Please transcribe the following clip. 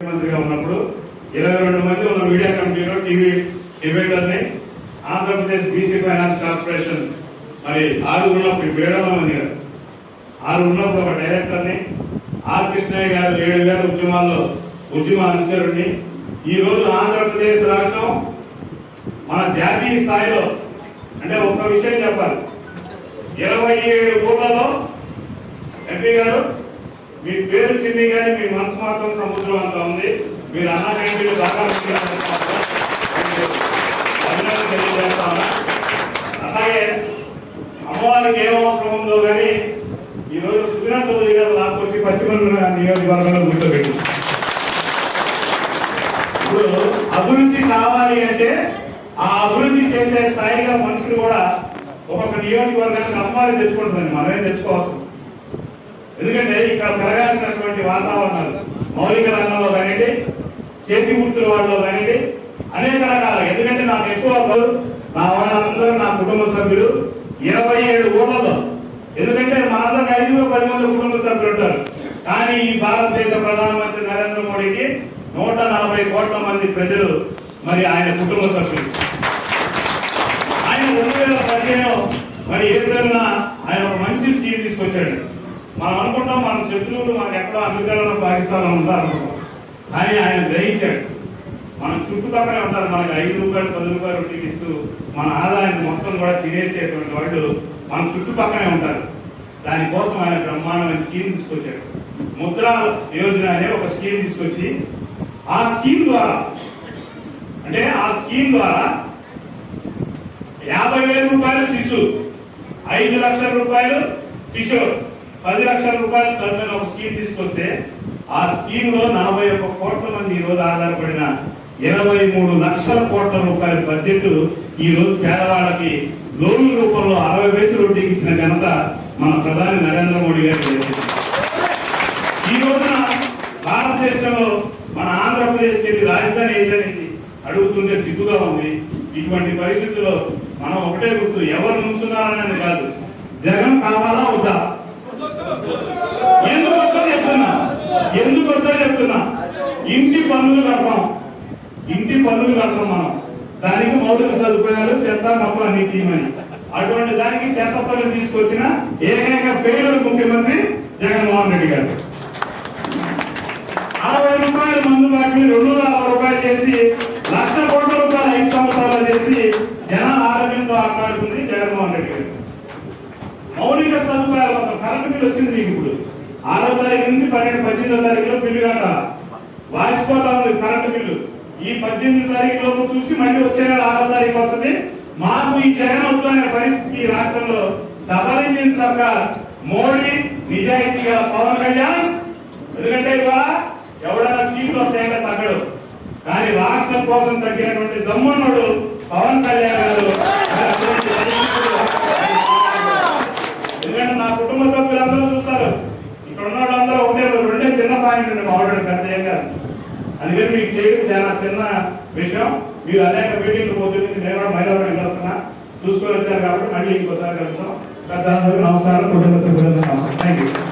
ముఖ్యమంత్రిగా ఉన్నప్పుడు ఇరవై రెండు మంది ఉన్న మీడియా కమిటీలో టీవీ డిబేటర్ని ఆంధ్రప్రదేశ్ బీసీ ఫైనాన్స్ కార్పొరేషన్ మరి ఆరు ఉన్నప్పుడు ఇప్పుడు మంది గారు ఆరు ఉన్నప్పుడు ఒక డైరెక్టర్ని ఆర్ కృష్ణయ్య గారు ఏడు వేల ఉద్యమాల్లో ఉద్యమ అనుచరుడిని ఈ రోజు ఆంధ్రప్రదేశ్ రాష్ట్రం మన జాతీయ స్థాయిలో అంటే ఒక్క విషయం చెప్పాలి. ఇరవై ఏడు ఊర్లలో ఎంపీ గారు మీ పేరు చిన్ని కానీ మీ మనసు మాత్రం సముద్రం అంతా ఉంది. మీరు అన్న క్యాంటీన్లు బాగా ముఖ్యమైన అలాగే అమ్మవారికి ఏం అవసరం ఉందో కానీ ఈ రోజు సుజనా చౌదరి గారు లాక్కొచ్చి పశ్చిమ నియోజకవర్గంలో కూర్చోబెట్టి ఇప్పుడు అభివృద్ధి కావాలి అంటే ఆ అభివృద్ధి చేసే స్థాయిగా మనుషులు కూడా ఒక్కొక్క నియోజకవర్గానికి అమ్మవారిని తెచ్చుకుంటుందండి మనమే తెచ్చుకోవాల్సింది? ఎందుకంటే ఇక్కడ పెరగాల్సినటువంటి వాతావరణాలు మౌలిక రంగంలో కానివ్వండి చేతి వృత్తుల వాళ్ళలో కానివ్వండి అనేక రకాలు. ఎందుకంటే నాకు ఎక్కువ నా వాళ్ళందరూ నా కుటుంబ సభ్యులు. ఇరవై ఏడు ఊళ్ళలో ఎందుకంటే మనందరికి ఐదుగురు పది మంది కుటుంబ సభ్యులు ఉంటారు. కానీ ఈ భారతదేశ ప్రధానమంత్రి నరేంద్ర మోడీకి నూట నలభై కోట్ల మంది ప్రజలు మరి ఆయన కుటుంబ సభ్యులు. ఆయన రెండు వేల పదిహేను మరి ఏప్రిల్ ఆయన ఒక మంచి స్కీమ్ తీసుకొచ్చాడు. మనం అనుకుంటాం మన శత్రువులు మనకి ఎక్కడో అమెరికాలో పాకిస్తాన్లో ఉంటారు. అనుకుంటాం. కానీ ఆయన గ్రహించాడు. మన చుట్టుపక్కల ఉంటారు. మనకి ఐదు రూపాయలు పది రూపాయలు వడ్డీకి ఇస్తూ మన ఆదాయాన్ని మొత్తం కూడా తినేసేటువంటి వాళ్ళు మన చుట్టుపక్కనే ఉంటారు. దానికోసం ఆయన బ్రహ్మాండమైన స్కీమ్ తీసుకొచ్చాడు. ముద్ర యోజన అనే ఒక స్కీమ్ తీసుకొచ్చి ఆ స్కీమ్ ద్వారా అంటే ఆ స్కీమ్ ద్వారా యాభై వేల రూపాయలు శిశు ఐదు లక్షల రూపాయలు కిషోర్ పది లక్షల రూపాయలు తరపున ఒక స్కీమ్ తీసుకొస్తే ఆ స్కీమ్లో నలభై ఒక్క కోట్ల మంది ఈ రోజు ఆధారపడిన ఇరవై మూడు లక్షల కోట్ల రూపాయల బడ్జెట్ ఈ రోజు పేదవాళ్ళకి లోన్ రూపంలో అరవై వేలు వడ్డీకి ఇచ్చిన ఘనత మన ప్రధాని నరేంద్ర మోడీ గారు ఈ రోజున భారతదేశంలో మన ఆంధ్రప్రదేశ్కి వెళ్ళి రాజధాని ఏదని అడుగుతుంటే సిగ్గుగా ఉంది. ఇటువంటి పరిస్థితుల్లో మనం ఒకటే గుర్తు ఎవరు నుంచున్నారనేది కాదు. జగన్ కావాలా వద్దా? ఇంటి పనులు కడతాం. ఇంటి పనులు కడతాం మనం. దానికి మౌలిక సదుపాయాలు చెత్త మొత్తం అన్ని తీయమని. అటువంటి దానికి చెత్త పనులు తీసుకొచ్చిన ఏకైక ఫెయిల్ ముఖ్యమంత్రి జగన్మోహన్ రెడ్డి గారు. అరవై రూపాయలు మందు బాటిల్ రెండు వందల అరవై రూపాయలు చేసి లక్ష కోట్ల రూపాయలు ఐదు సంవత్సరాలు చేసి జనాల ఆరోగ్యంతో ఆటాడుతుంది జగన్మోహన్ రెడ్డి గారు. మౌలిక సదుపాయాలు కరెంటు కరెంట్ బిల్ వచ్చింది నీకు ఇప్పుడు. ఆరో తారీఖు నుంచి పన్నెండు పద్దెనిమిదో తారీఖులో బిల్లు కాక వాసిపోతా ఉంది కరెంట్ బిల్లు. ఈ పద్దెనిమిది తారీఖు లోపు చూసి మళ్ళీ వచ్చే నెల ఆరో తారీఖు వస్తుంది. మాకు ఈ జగన్ వద్దు అనే పరిస్థితి ఈ రాష్ట్రంలో డబల్ ఇంజిన్ సర్కార్ మోడీ నిజాయితీగా పవన్ కళ్యాణ్. ఎందుకంటే ఇవాళ ఎవడైనా సీట్లు వస్తాయంటే తగ్గడు. కానీ రాష్ట్రం కోసం తగ్గినటువంటి దమ్మున్నోడు పవన్ కళ్యాణ్ గారు ఆయన అటువంటి ఎందుకంటే నా కుటుంబ సభ్యులందరూ చూస్తారు ఇక్కడ ఉన్న వాళ్ళందరూ ఒకటే రెండే చిన్న పాయింట్ ఉండే మా పెద్ద ఏం కాదు. అందుకని మీకు చేయడం చాలా చిన్న విషయం. మీరు అనేక మీటింగ్లు పోతుంది నేను కూడా మైదానం వెళ్ళొస్తున్నా చూసుకొని వచ్చారు కాబట్టి మళ్ళీ ఇంకోసారి కలుగుతాం పెద్ద నమస్కారం. కుటుంబ సభ్యులందరూ నమస్కారం. Thank you